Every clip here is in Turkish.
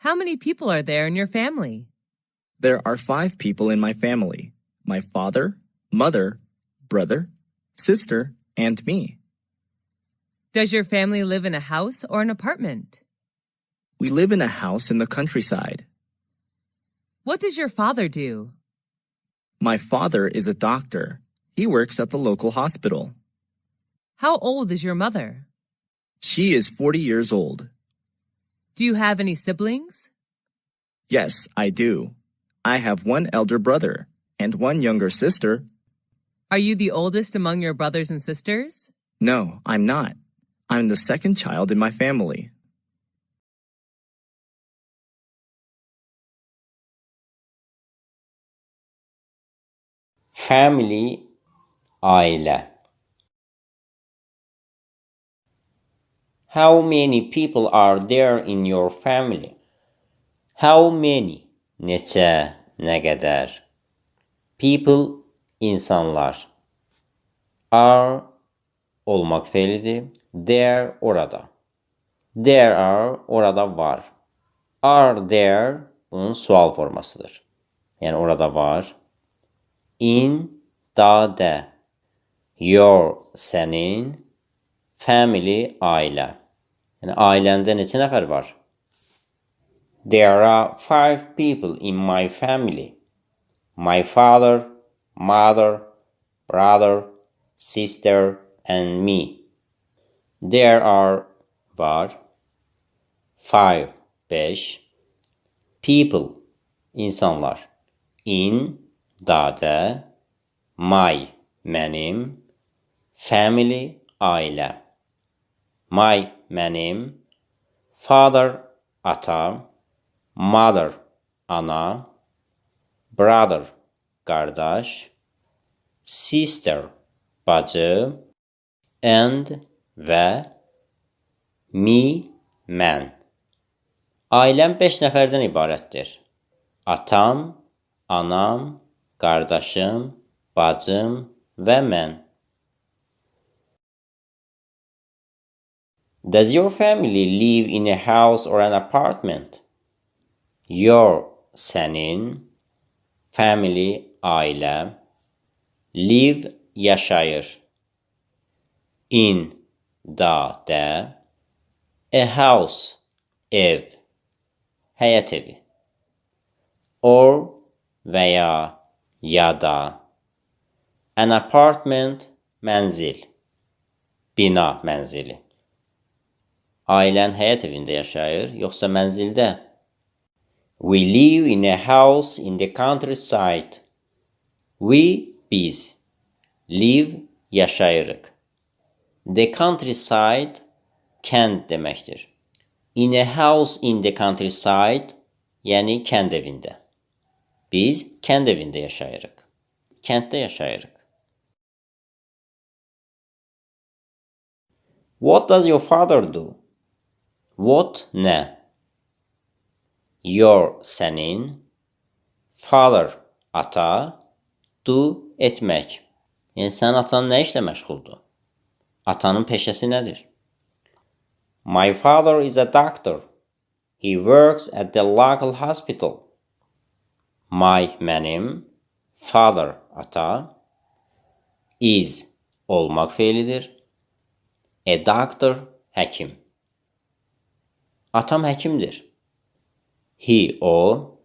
How many people are there in your family? There are five people in my family my father, mother, brother, sister, and me. Does your family live in a house or an apartment? We live in a house in the countryside. What does your father do? My father is a doctor. He works at the local hospital. How old is your mother? She is 40 years old. Do you have any siblings? Yes, I do. I have one elder brother and one younger sister. Are you the oldest among your brothers and sisters? No, I'm not. I'm the second child in my family. Family aile. How many people are there in your family? How many? Neçə, nə qədər? People insanlar. Are olmak fiilidir. There orada. There are orada var. Are there bunun sual formasıdır. Yani orada var. In da de. Your senin family aile. Yani ailende neçə nəfər var? There are five people in my family. My father, mother, brother, sister, and me. There are var five beş people insanlar in dade my mənim family aile my mənim father ata mother ana brother kardeş sister bacı and və me mən. Ailəm 5 nəfərdən ibarətdir. Atam, anam, qardaşım, bacım və mən. Does your family live in a house or an apartment? Your sənin family ailə live yaşayır. In da de a house ev həyət evi or veya ya da an apartment mənzil bina mənzili Ailən həyət evində yaşayır, yoxsa mənzildə? We live in a house in the countryside. We biz live yaşayırıq. The countryside kənd deməkdir. In a house in the countryside yəni kənd evində. Biz kənd evində yaşayırıq. Kənddə yaşayırıq. What does your father do? What nə? Your sənin father ata do etmək. Yəni sənin atan nə işlə məşğuldur? Atanın peşəsi nədir? My father is a doctor. He works at the local hospital. My mənim father ata is olmaq feilidir. A doctor həkim. Atam həkimdir. He o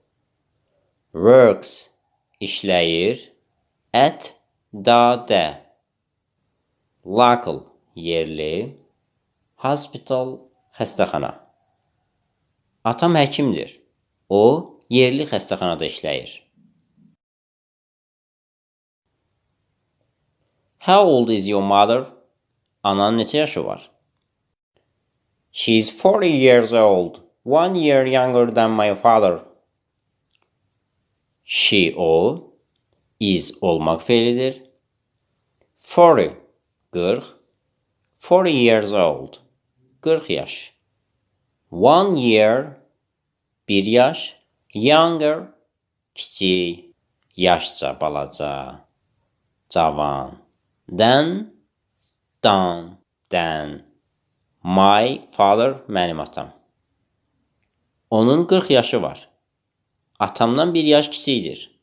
works işləyir at da de local yerli hospital xəstəxana. Atam həkimdir. O yerli xəstəxanada işləyir. How old is your mother? Anan neçə yaşı var? She is 40 years old, one year younger than my father. She o is olmak feilidir. 40 40 40 years old 40 yaş. One year bir yaş younger kiçik yaşca balaca cavan then dan then my father mənim atam Onun 40 yaşı var. Atamdan bir yaş kiçikdir.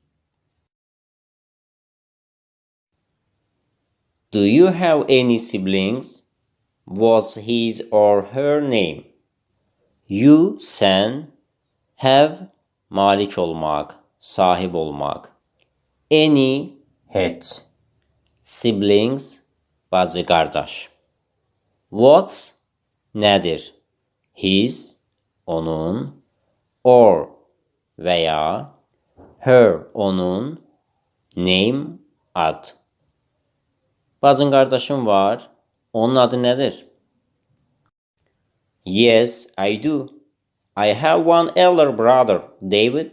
Do you have any siblings? What's his or her name? You, sen, have, malik olmak, sahip olmak. Any, het. Siblings, bacı qardaş. What's, nədir? His, onun, or, veya, her, onun, name, ad. Bacın qardaşım var. Onun adı nədir? Yes, I do. I have one elder brother, David,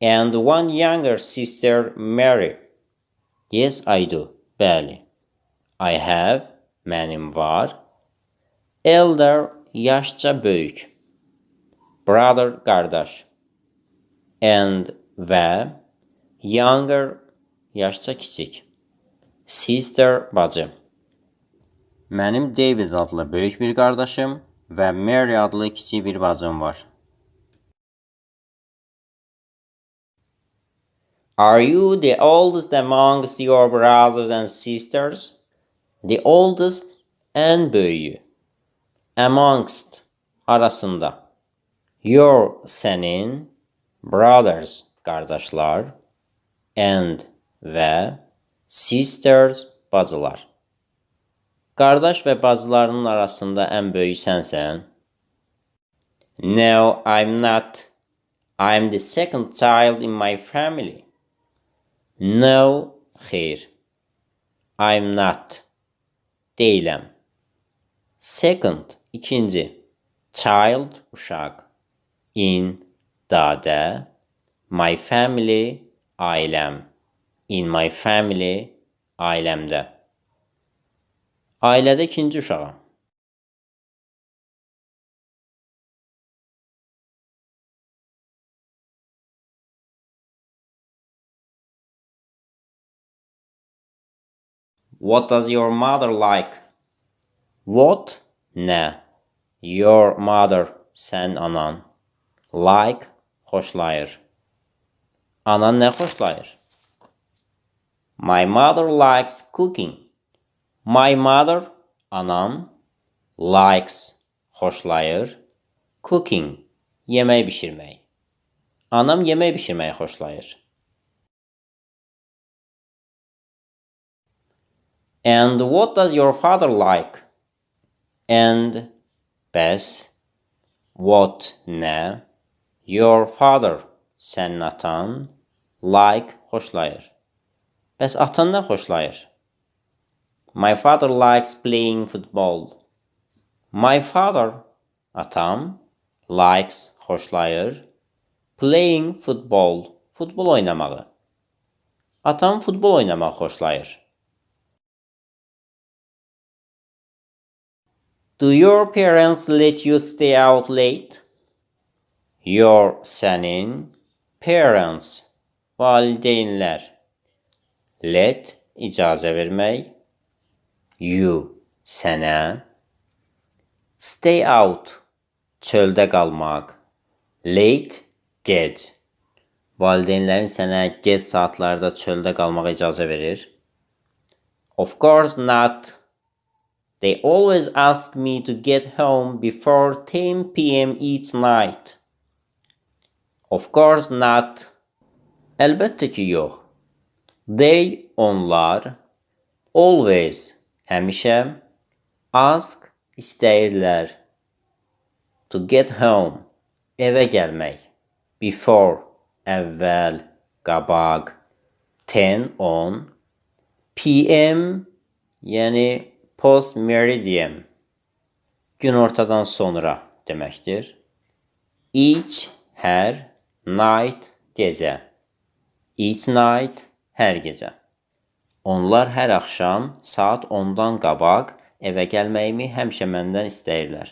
and one younger sister, Mary. Yes, I do. Bəli. I have, mənim var. Elder, yaşca böyük. Brother, qardaş. And və younger, yaşca kiçik. Sister, bacı. Mənim David adlı böyük bir qardaşım və Mary adlı kiçik bir bacım var. Are you the oldest amongst your brothers and sisters? The oldest en böyüğü. Amongst arasında. Your senin brothers kardeşler and ve sisters bacılar. Qardaş və bacılarının arasında ən böyük sənsən? No, I'm not. I'm the second child in my family. No, xeyr. I'm not. Deyiləm. Second, ikinci. Child, uşaq. In, dadə. My family, ailəm. In my family, ailəmdə. Ailədə ikinci uşağam. What does your mother like? What? Nə? Your mother, sən anan. Like, xoşlayır. Anan nə xoşlayır? My mother likes cooking. My mother, anam, likes, xoşlayır. Cooking, yemək bişirmək. Anam yemək bişirməyi xoşlayır. And what does your father like? And bəs what nə? Your father sənin atan like xoşlayır. Bəs atan nə xoşlayır? My father likes playing football. My father atam likes xoşlayır playing football futbol oynamağı. Atam futbol oynamaq xoşlayır. Do your parents let you stay out late? Your sənin parents valideynlər let icazə vermək you sənə stay out çöldə qalmaq late gec valideynlərin sənə gec saatlarda çöldə qalmağa icazə verir. Of course not They always ask me to get home before 10 p.m. each night. Of course not. Əlbəttə ki, yox. They, onlar, always, həmişə, ask, istəyirlər. To get home, evə gəlmək. Before, əvvəl, qabaq. 10, 10. PM, yəni post meridian, günortadan sonra deməkdir. Each, hər, night, gecə. Each night, hər gecə. Onlar hər axşam saat 10-dan qabaq evə gəlməyimi həmişə məndən istəyirlər.